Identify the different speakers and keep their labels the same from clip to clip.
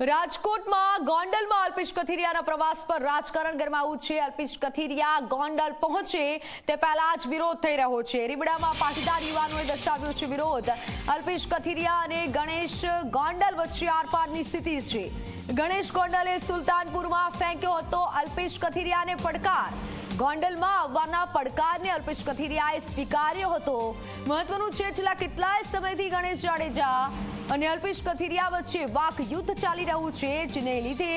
Speaker 1: રાજકોટમાં ગોંડલમાં અલ્પેશ કથિરિયાના પ્રવાસ પર રાજકારણ ગરમાવું છે. અલ્પેશ કથિરિયા ગોંડલ પહોંચે તે પહેલા જ વિરોધ થઈ રહ્યો છે. રીબડામાં પાટીદાર યુવાનોએ દર્શાવ્યો છે વિરોધ. અલ્પેશ કથિરિયા અને ગણેશ ગોંડલ વચ્ચે આરપારની સ્થિતિ છે. ગણેશ ગોંડલે સુલતાનપુરમાં ફેંક્યો હતો. અલ્પેશ કથિરિયાને પડકાર. ગોંડલમાં આવવાના પડકારને અલ્પેશ કથિરિયાએ સ્વીકાર્યો હતો. મહત્વનું છે, છેલ્લા કેટલાય સમયથી ગણેશ જાડેજા અને અલ્પેશ કથિરિયા વચ્ચે વાક યુદ્ધ ચાલી રહ્યું છે, જેને લીધે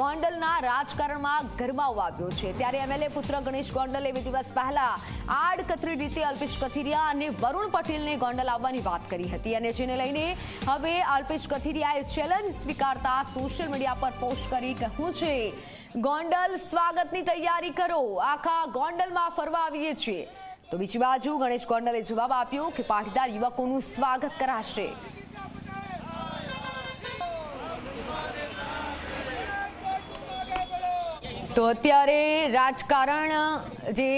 Speaker 1: ગોંડલના રાજકારણમાં ગરમાવો આવ્યો છે. ત્યારે એમએલએ પુત્ર ગણેશ ગોંડલે બે દિવસ પહેલા આડકતરી રીતે અલ્પેશ કથિરિયા અને વરુણ પટેલને ગોંડલ આવવાની વાત કરી હતી અને જેને લઈને હવે અલ્પેશ કથિરિયાએ ચેલેન્જ સ્વીકારતા સોશિયલ મીડિયા પર પોસ્ટ કરી કહ્યું છે, ગોંડલ સ્વાગતની તૈયારી કરો આખા ગોંડલમાં ફરવા આવીએ છીએ. તો બીજી બાજુ ગણેશ ગોંડલે જવાબ આપ્યો કે પાટીદાર યુવકોનું સ્વાગત કરાશે. તો અત્યારે રાજકારણ જે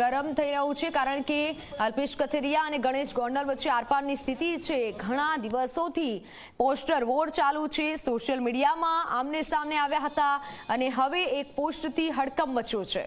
Speaker 1: ગરમ થઈ રહ્યું છે, કારણ કે અલ્પેશ કથિરિયા અને ગણેશ ગોંડલ વચ્ચે આરપારની સ્થિતિ છે. ઘણા દિવસોથી પોસ્ટર વોર ચાલુ છે. સોશિયલ મીડિયામાં આમને સામને આવ્યા હતા અને હવે એક પોસ્ટથી હડકંપ મચ્યો છે.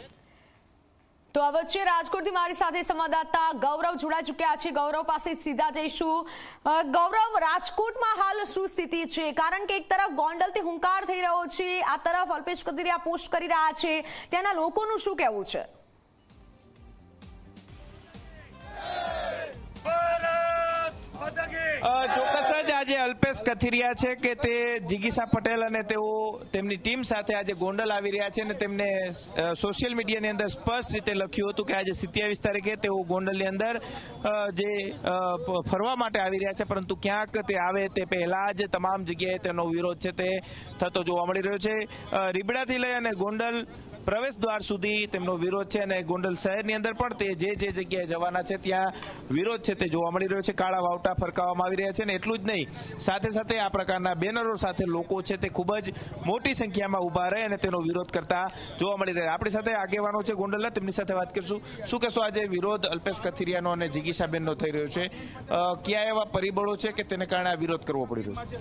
Speaker 1: તો આ વચ્ચે રાજકોટથી મારી સાથે સંવાદદાતા ગૌરવ જોડાઈ ચૂક્યા છે. ગૌરવ પાસે સીધા જઈશું. ગૌરવ રાજકોટમાં હાલ શું સ્થિતિ છે? કારણ કે એક તરફ ગોંડલથી હુંકાર થઈ રહ્યો છે આ તરફ અલ્પેશ કદરિયા પોસ્ટ કરી રહ્યા છે. ત્યાંના લોકોનું શું કહેવું છે?
Speaker 2: ચોક્કસ જ આજે અલ્પેશ કથિરિયા છે કે તે જિગીસા પટેલ અને તેઓ તેમની ટીમ સાથે આજે ગોંડલ આવી રહ્યા છે અને તેમને સોશિયલ મીડિયાની અંદર સ્પષ્ટ રીતે લખ્યું હતું કે આજે સિત્યાવીસ તારીખે તેઓ ગોંડલની અંદર જે ફરવા માટે આવી રહ્યા છે. પરંતુ ક્યાંક તે આવે તે પહેલા જ તમામ જગ્યાએ તેનો વિરોધ છે તે થતો જોવા મળી રહ્યો છે. રીબડાથી લઈ અને ગોંડલ પ્રવેશ દ્વાર સુધી તેમનો વિરોધ છે અને ગોંડલ શહેરની અંદર પણ તે જે જે જગ્યાએ જવાના છે ત્યાં વિરોધ છે તે જોવા મળી રહ્યો છે. કાળા વાવટા ફરકાવવામાં આવી રહ્યા છે અને એટલું જ નહીં સાથે સાથે સાથે આ પ્રકારના બેનરો સાથે લોકો છે તે ખૂબ જ મોટી સંખ્યામાં ઊભા રહે અને તેનો વિરોધ કરતા જોવા મળી રહ્યા. આપણી સાથે આગેવાનો છે ગોંડલના. તેમની સાથે વાત કરીશું. શું કહેશો આજે વિરોધ અલ્પેશ કથિરિયાનો અને જિગીશાબેનનો થઈ રહ્યો છે? કયા એવા પરિબળો છે કે તેને કારણે આ વિરોધ કરવો પડી રહ્યો છે?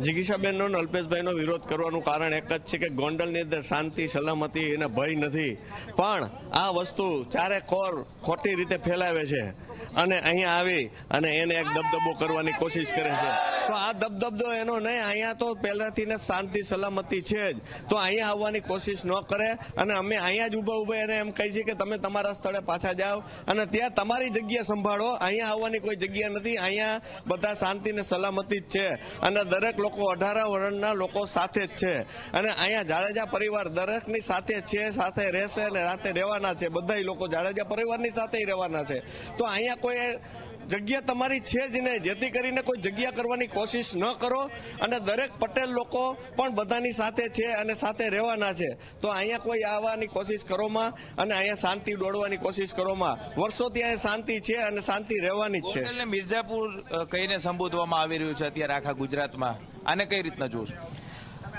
Speaker 3: જિગીશાબેનનો અને અલ્પેશભાઈનો વિરોધ કરવાનું કારણ એક જ છે કે ગોંડલની અંદર શાંતિ, સલામતી એને ભય નથી. પણ આ વસ્તુ ચારે કોર ખોટી રીતે ફેલાવે છે અને અહીંયા આવી અને એને એક દબદબો કરવાની કોશિશ કરે છે. તો આ દબદબો એનો નહીં, અહીંયા તો પહેલાથી ને શાંતિ, સલામતી છે જ. તો અહીંયા આવવાની કોશિશ ન કરે અને અમે અહીંયા જ ઊભા ઊભા એને એમ કહી છીએ કે તમે તમારા સ્થળે પાછા જાઓ અને ત્યાં તમારી જગ્યા સંભાળો. અહીંયા આવવાની કોઈ જગ્યા નથી, અહીંયા બધા શાંતિ ને સલામતી જ છે. અને દરેક લોકો અઢાર વર્ષના લોકો સાથે જ છે. અને અહીંયા જાડેજા પરિવાર દરેકની સાથે છે, સાથે રહેશે અને રાતે રહેવાના છે. બધા લોકો જાડેજા પરિવારની સાથે રહેવાના છે. તો અહીંયા કોઈ જગ્યા તમારી છે જ નહીં. જેથી કરીને કોઈ જગ્યા કરવાની કોશિશ ન કરો અને દરેક પટેલ લોકો પણ બધાની સાથે છે અને સાથે રહેવાના છે. તો અહીંયા કોઈ આવવાની કોશિશ કરોમાં અને અહીંયા શાંતિ દોડવાની કોશિશ કરોમાં. વર્ષોથી અહીંયા શાંતિ છે અને શાંતિ રહેવાની જ છે.
Speaker 2: મિર્ઝાપુર કહીને સંબોધવામાં આવી રહ્યું છે અત્યારે આખા ગુજરાતમાં. આને કઈ રીતના જોશો?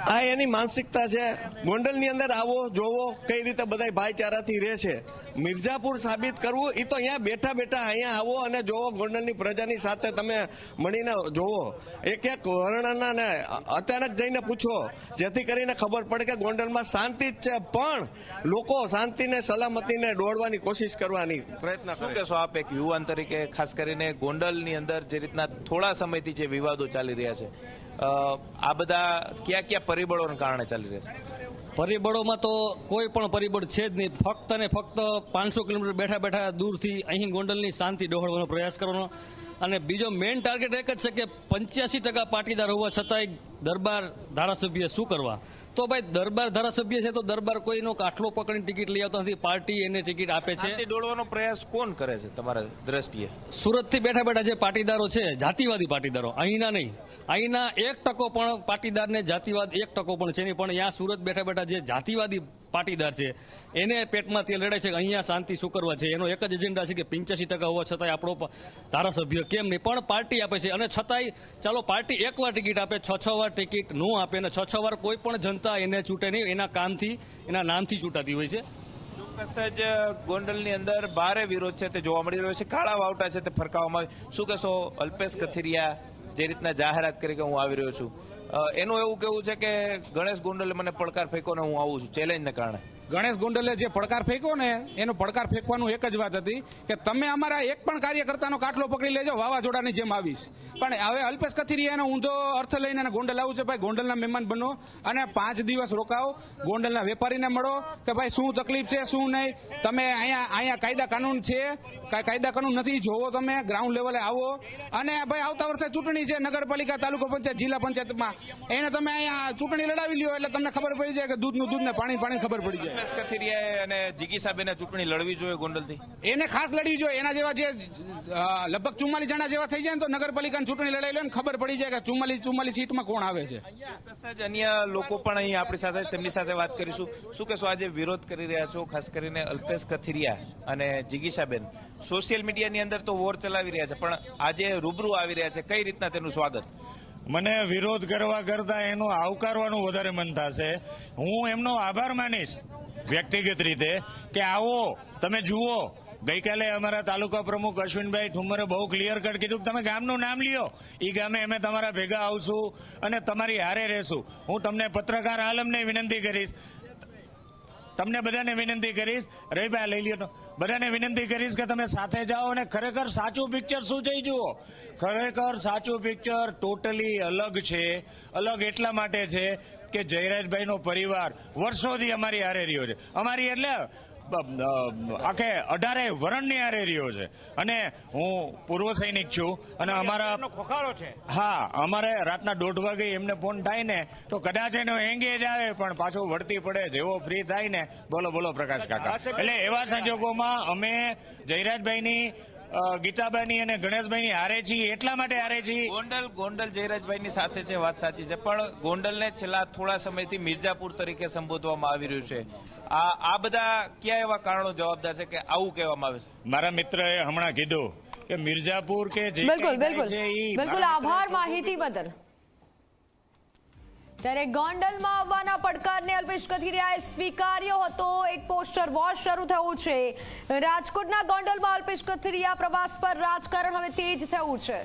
Speaker 3: આ એની માનસિકતા છે. ગોંડલની અંદર આવો જોવો કઈ રીતે બધા ભાઈચારાથી રહે છે. મિર્ઝાપુર સાબિત કરવું એ તો અહીંયા બેઠા બેઠા અહીંયા આવો અને જોવો ગોંડલની પ્રજાની સાથે તમે મળીને જોવો. એક એક વર્ણના ને અચાનક જઈને પૂછો જેથી કરીને ખબર પડે કે ગોંડલમાં શાંતિ જ છે પણ લોકો શાંતિને સલામતીને દોડવાની કોશિશ કરવાની પ્રયત્ન
Speaker 2: શું. કહેશો આપ એક યુવાન તરીકે ખાસ કરીને ગોંડલની અંદર જે રીતના થોડા સમયથી જે વિવાદો ચાલી રહ્યા છે આ બધા કયા કયા પરિબળોને કારણે ચાલી રહ્યા છે?
Speaker 4: પરિબળોમાં તો કોઈ પણ પરિબળ છે જ નહીં. ફક્ત ને ફક્ત પાંચસો કિલોમીટર બેઠા બેઠા દૂરથી અહીં ગોંડલની શાંતિ ડહોળવાનો પ્રયાસ કરવાનો. અને બીજો મેઇન ટાર્ગેટ એક જ છે કે પંચ્યાસી ટકા પાટીદાર હોવા છતાંય દરબાર ધારાસભ્ય શું કરવા? તો ભાઈ દરબાર ધારાસભ્ય છે તો દરબાર કોઈનો કાટલો પકડીને ટિકિટ લઈ આવતા નથી. પાર્ટી એને ટિકિટ આપે છે.
Speaker 2: દોડવાનો પ્રયાસ કોણ કરે છે તમારા દ્રષ્ટિએ?
Speaker 4: સુરતથી બેઠા બેઠા જે પાટીદારો છે જાતિવાદી પાટીદારો અહીંના નહીં. અહીંના એક ટકો પણ પાટીદારને જાતિવાદ એક ટકો પણ છે નહીં. પણ અહીંયા સુરત બેઠા બેઠા જે જાતિવાદી પાટીદાર છે એને પેટમાં તે લડે છે કે અહીંયા શાંતિ શું કરવા છે? એનો એક જ એજન્ડા છે કે પંચ્યાસી ટકા હોવા છતાંય આપણો ધારાસભ્ય કેમ નહીં? પણ પાર્ટી આપે છે. અને છતાંય ચાલો પાર્ટી એકવાર ટિકિટ આપે છ છ વાર ટિકિટ ન આપે અને છ છ વાર કોઈ પણ જનતા એને ચૂંટે નહીં, એના કામથી એના નામથી ચૂંટાતી હોય છે.
Speaker 2: ચોક્કસ જ, ગોંડલની અંદર ભારે વિરોધ છે, તે જોવા મળી રહ્યો છે. કાળા વાવટા છે, તે ફરકાવવામાં આવે. શું કહેશો, અલ્પેશ કથિરિયા જે રીતના જાહેરાત કરી કે હું આવી રહ્યો છું? એનું એવું કેવું છે કે ગણેશ ગોંડલે મને પડકાર ફેંકો ને હું આવું છું, ચેલેન્જને કારણે.
Speaker 5: ગણેશ ગોંડલે જે પડકાર ફેંક્યો ને, એનો પડકાર ફેંકવાનું એક જ વાત હતી કે તમે અમારા એક પણ કાર્યકર્તાનો કાટલો પકડી લેજો, વાવાઝોડાની જેમ આવીશ. પણ હવે અલ્પેશ કથિરિયાનો ઊંધો અર્થ લઈને એને ગોંડલ આવું છે, ભાઈ, ગોંડલના મહેમાન બનો અને પાંચ દિવસ રોકાવો ગોંડલના વેપારીને મળો કે, ભાઈ, શું તકલીફ છે, શું નહીં? તમે અહીંયા અહીંયા કાયદા કાનૂન છે? કાયદા કાનૂન નથી? જોવો તમે ગ્રાઉન્ડ લેવલે આવો. અને, ભાઈ, આવતા વર્ષે ચૂંટણી છે, નગરપાલિકા, તાલુકા પંચાયત, જિલ્લા પંચાયતમાં. એને તમે અહીંયા ચૂંટણી લડાવી લ્યો એટલે તમને ખબર પડી જાય કે દૂધનું દૂધ ને પાણી પાણી ખબર પડી જાય.
Speaker 2: અલ્પેશ કથિરિયાએ અને જીગીસાબેને ચૂંટણી લડવી જોઈએ ગોંડલથી?
Speaker 5: એને ખાસ લડવી જોઈએ. એના જેવા જે લગભગ ચુમ્માલીસ જણા જેવા થઈ જાય તો નગરપાલિકાની ચૂંટણી લડાઈ લે ખબર પડી જાય કે ચુમ્માલીસ ચુમ્માલીસ સીટમાં કોણ આવે છે.
Speaker 2: અન્ય લોકો પણ અહીં આપણી સાથે તેમની સાથે વાત કરીશું. શું કહેશો આજે વિરોધ કરી રહ્યા છો ખાસ કરીને અલ્પેશ કથિરિયા અને જીગીશાબેન સોશિયલ મીડિયાની અંદર તો વોર ચલાવી રહ્યા છે પણ આજે રૂબરૂ આવી રહ્યા છે. કઈ રીતના તેનું સ્વાગત?
Speaker 6: મને વિરોધ કરવા કરતા એનું આવકારવાનું વધારે મન થશે. હું એમનો આભાર માનીશ વ્યક્તિગત રીતે કે આવો, તમે જુઓ. ગઈકાલે અમારા તાલુકા પ્રમુખ અશ્વિનભાઈ ઠુમરે બહુ ક્લિયર કટ કીધું તમે ગામનું નામ લ્યો. એ ગામે અમે તમારા ભેગા આવશું અને તમારી હારે રહેશું. હું તમને પત્રકાર આલમને વિનંતી કરીશ. તમને બધાને વિનંતી કરીશ, રવિભાઈ લઈ લ્યો બધાને વિનંતી કરીશ કે તમે સાથે જાઓ અને ખરેખર સાચું પિક્ચર શું છે જુઓ. ખરેખર સાચું પિક્ચર ટોટલી અલગ છે. અલગ એટલા માટે છે કે જયરાજભાઈનો પરિવાર વર્ષોથી અમારી હારે રહ્યો છે. અમારી એટલે આખે અઢારે વરણની આરે રહ્યો છે. અને હું પૂર્વ સૈનિક છું અને અમારા
Speaker 7: ખોખાડો છે.
Speaker 6: હા અમારે રાતના દોઢ વાગે એમને ફોન થાય ને તો કદાચ એનો એંગેજ આવે પણ પાછો વળતી પડે જેવો ફ્રી થાય ને બોલો બોલો પ્રકાશ કાકા. એટલે એવા સંજોગોમાં અમે જયરાજભાઈની ગીતાબાઈની અને ગણેશભાઈની હારે છીએ. એટલા માટે હારે છીએ.
Speaker 2: ગોંડલ ગોંડલ જયરાજભાઈની સાથે છે વાત સાચી છે. પણ ગોંડલને છેલ્લા થોડા સમયથી મિર્જાપુર તરીકે સંબોધવામાં આવી રહ્યું છે. આ આ બધા કયા એવા કારણો જવાબદાર છે કે આવું કહેવામાં આવે છે?
Speaker 6: મારા મિત્રએ હમણાં કીધું કે મિર્જાપુર કે જે
Speaker 1: બિલકુલ બિલકુલ. બિલકુલ આભાર માહિતી બદલ. ત્યારે ગોંડલમાં આવવાના પડકારને અલ્પેશ કથિરિયાએ સ્વીકાર્યો હતો. એક પોસ્ટર વોર શરૂ થયું છે. રાજકોટના ગોંડલમાં અલ્પેશ કથિરિયા પ્રવાસ પર રાજકારણ હવે તેજ થયું છે.